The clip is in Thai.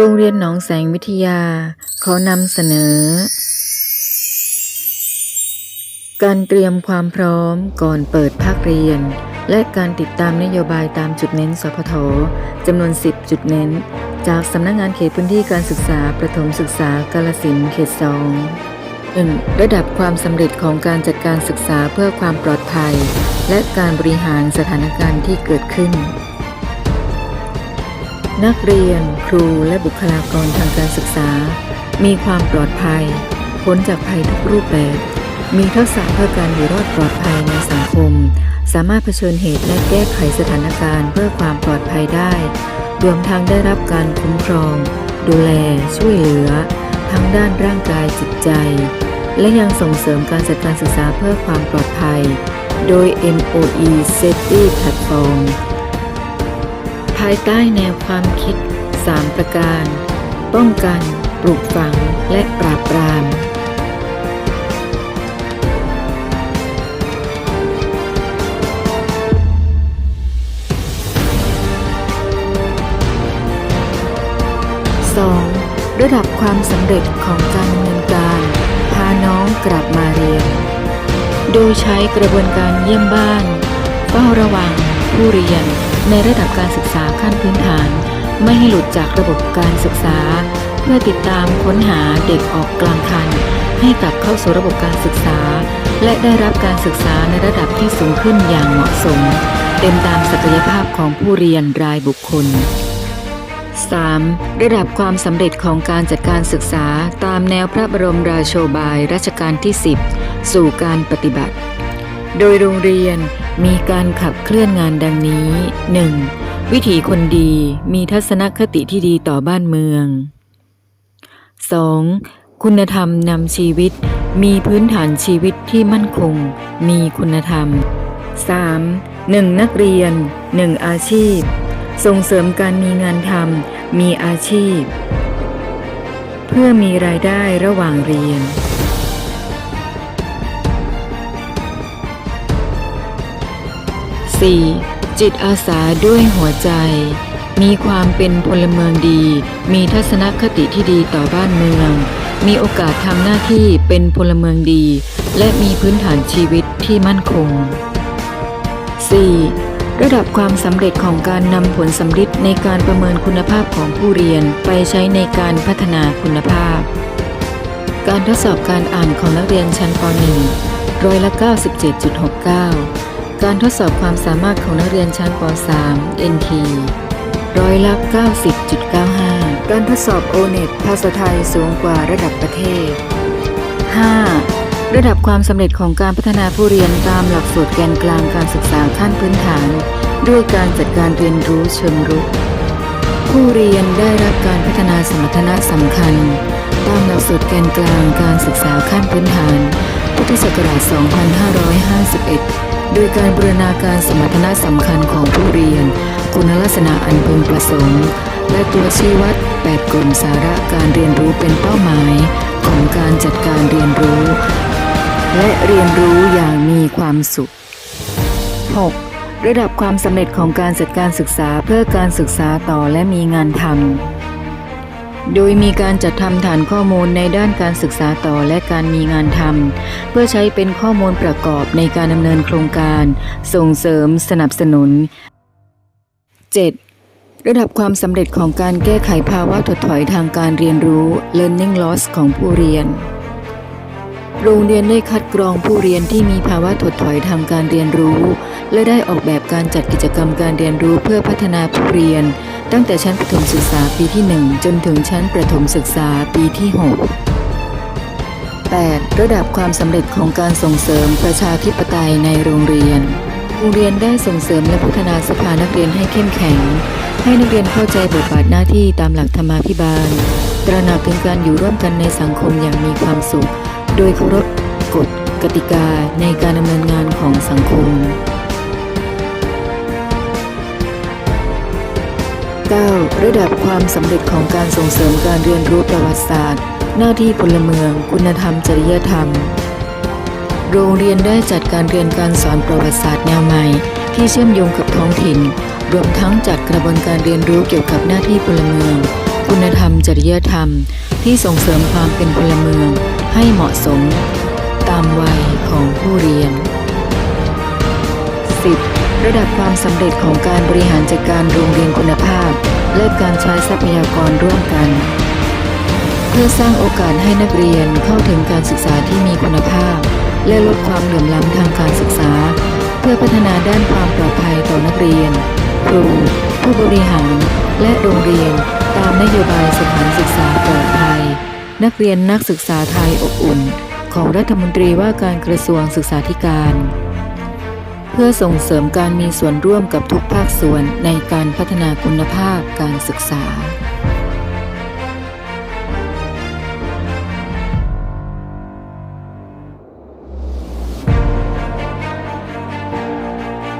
โรงเรียนหนองแสงวิทยา ขอนำเสนอ การเตรียมความพร้อมก่อนเปิดภาคเรียน และการติดตามนโยบายตามจุดเน้นสพทจำนวน 10 จุดเน้น จากสำนักงานเขตพื้นที่การศึกษาประถมศึกษากาลสินเขตสองหนึ่งระดับความสำเร็จของการจัดการศึกษาเพื่อความปลอดภัย และการบริหารสถานการณ์ที่เกิดขึ้น นักเรียน ครูและบุคลากรทางการศึกษา มีความปลอดภัยพ้นจากภัยทุกรูปแบบ มีทักษะเพื่อการอยู่รอดปลอดภัยในสังคม สามารถเผชิญเหตุและแก้ไขสถานการณ์เพื่อความปลอดภัยได้ รวมทั้งได้รับการคุ้มครอง ดูแล ช่วยเหลือ ทั้งด้านร่างกายจิตใจ และยังส่งเสริมการจัดการศึกษาเพื่อความปลอดภัย โดย MOE Safety Platform ภายใต้แนวความคิด 3 ประการ ป้องกัน ปลูกฝัง และปราบปราม 2. ระดับความสำเร็จของการดำเนินการ พาน้องกลับมาเรียน โดยใช้กระบวนการเยี่ยมบ้าน เฝ้าระวังผู้เรียน ในระดับการศึกษาขั้นพื้นฐาน ไม่ให้หลุดจากระบบการศึกษา เพื่อติดตามค้นหาเด็กออกกลางคัน ให้กลับเข้าสู่ระบบการศึกษา และได้รับการศึกษาในระดับที่สูงขึ้นอย่างเหมาะสม เต็มตามศักยภาพของผู้เรียนรายบุคคล 3. ระดับความสำเร็จของการจัดการศึกษาตามแนวพระบรมราโชบายรัชกาลที่ 10 สู่การปฏิบัติ โดยโรงเรียนมีการขับเคลื่อนงานดังนี้ 1. วิถีคนดีมีทัศนคติที่ดีต่อบ้านเมือง 2. คุณธรรมนำชีวิต มีพื้นฐานชีวิตที่มั่นคง มีคุณธรรม 3. 1. นักเรียน 1. อาชีพ ส่งเสริมการมีงานทำมีอาชีพ เพื่อมีรายได้ระหว่างเรียน 4. จิตอาสาด้วยหัวใจ มีความเป็นพลเมืองดี มีทัศนคติที่ดีต่อบ้านเมือง มีโอกาสทำหน้าที่เป็นพลเมืองดี และมีพื้นฐานชีวิตที่มั่นคง 4. ระดับความสำเร็จของการนำผลสำลิดในการประเมินคุณภาพของผู้เรียนไปใช้ในการพัฒนาคุณภาพ การทดสอบการอ่านของนักเรียนชั้นป .1 ร้อยละ 97.69 การทดสอบความสามารถของนักเรียนชั้นป .3 NT ร้อยละ 90.95 การทดสอบ O-NET ภาษาไทยสูงกว่าระดับประเทศ 5. ระดับความสำเร็จของการพัฒนาผู้เรียนตามหลักสูตรแกนกลางการศึกษาขั้นพื้นฐาน ด้วยการจัดการเรียนรู้เชิงรุก ผู้เรียนได้รับการพัฒนาสมรรถนะสำคัญ ตามหลักสูตรแกนกลางการศึกษาขั้นพื้นฐาน พุทธศักราช 2551 โดยการบูรณาการสมรรถนะสำคัญของผู้เรียน คุณลักษณะอันพึงประสงค์ และตัวชี้วัด8กลุ่มสาระการเรียนรู้เป็นเป้าหมาย ของการจัดการเรียนรู้ และเรียนรู้อย่างมีความสุข 6. ระดับความสำเร็จของการจัดการศึกษาเพื่อการศึกษาต่อและมีงานทำ โดยมีการจัดทำฐานข้อมูลในด้านการศึกษาต่อและการมีงานทำเพื่อใช้เป็นข้อมูลประกอบในการดำเนินโครงการ ส่งเสริมสนับสนุน 7. ระดับความสำเร็จของการแก้ไขภาวะถดถอยทางการเรียนรู้ learning loss ของผู้เรียน โรงเรียนได้คัดกรองผู้เรียนที่มีภาวะถดถอยทางการเรียนรู้ และได้ออกแบบการจัดกิจกรรมการเรียนรู้เพื่อพัฒนาผู้เรียน ตั้งแต่ชั้นประถมศึกษาปีที่ 1 จนถึงชั้นประถมศึกษาปีที่ 6 8. ระดับความสำเร็จของการส่งเสริมประชาธิปไตยในโรงเรียน โรงเรียนได้ส่งเสริมและพัฒนาสภานักเรียนให้เข้มแข็ง ให้นักเรียนเข้าใจบทบาทหน้าที่ตามหลักธรรมาภิบาล ตระหนักถึงการอยู่ร่วมกันในสังคมอย่างมีความสุข โดยเคารพกฎกติกาในการดำเนินงานของสังคม 9. ระดับความสำเร็จของการส่งเสริมการเรียนรู้ประวัติศาสตร์ หน้าที่พลเมือง คุณธรรม จริยธรรม โรงเรียนได้จัดการเรียนการสอนประวัติศาสตร์แนวใหม่ ที่เชื่อมโยงกับท้องถิ่น รวมทั้งจัดกระบวนการเรียนรู้เกี่ยวกับหน้าที่พลเมือง คุณธรรม จริยธรรม ที่ส่งเสริมความเป็นพลเมือง ให้เหมาะสม ตามวัยของผู้เรียน 10. ระดับความสำเร็จของการบริหารจัดการโรงเรียนคุณภาพ และการใช้ทรัพยากรร่วมกัน เพื่อสร้างโอกาสให้นักเรียนเข้าถึงการศึกษาที่มีคุณภาพ และลดความเหลื่อมล้ำทางการศึกษา เพื่อพัฒนาด้านความปลอดภัยต่อนักเรียน ครู ผู้บริหาร และโรงเรียน ตามนโยบายสถานศึกษาปลอดภัย นักเรียนนักศึกษาไทยอบอุ่น ของรัฐมนตรีว่าการกระทรวงศึกษาธิการ เพื่อส่งเสริมการมีส่วนร่วมกับทุกภาคส่วนในการพัฒนาคุณภาพการศึกษา